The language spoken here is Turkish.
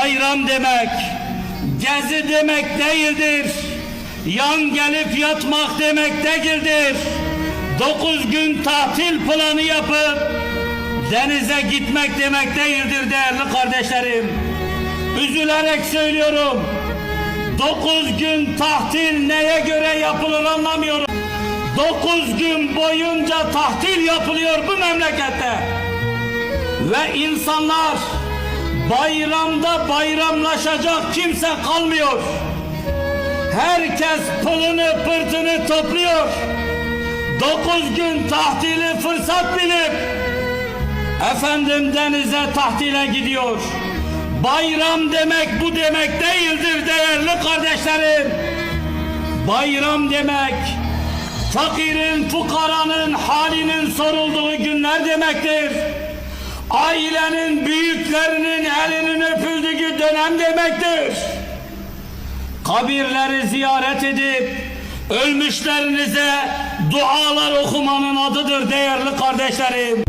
Bayram demek, gezi demek değildir. Yan gelip yatmak demek değildir. Dokuz gün tatil planı yapıp denize gitmek demek değildir değerli kardeşlerim. Üzülerek söylüyorum. Dokuz gün tatil neye göre yapılır anlamıyorum. Dokuz gün boyunca tahtil yapılıyor bu memlekette. Ve insanlar bayramda bayramlaşacak kimse kalmıyor. Herkes pılını pırtını topluyor. Dokuz gün tahtili fırsat bilip efendim denize tahtile gidiyor. Bayram demek bu demek değildir değerli kardeşlerim. Bayram demek fakirin, fukaranın halinin sorulduğu günler demektir. Ailenin büyüklerinin elinin öpüldüğü dönem demektir. Kabirleri ziyaret edip ölmüşlerinize dualar okumanın adıdır değerli kardeşlerim.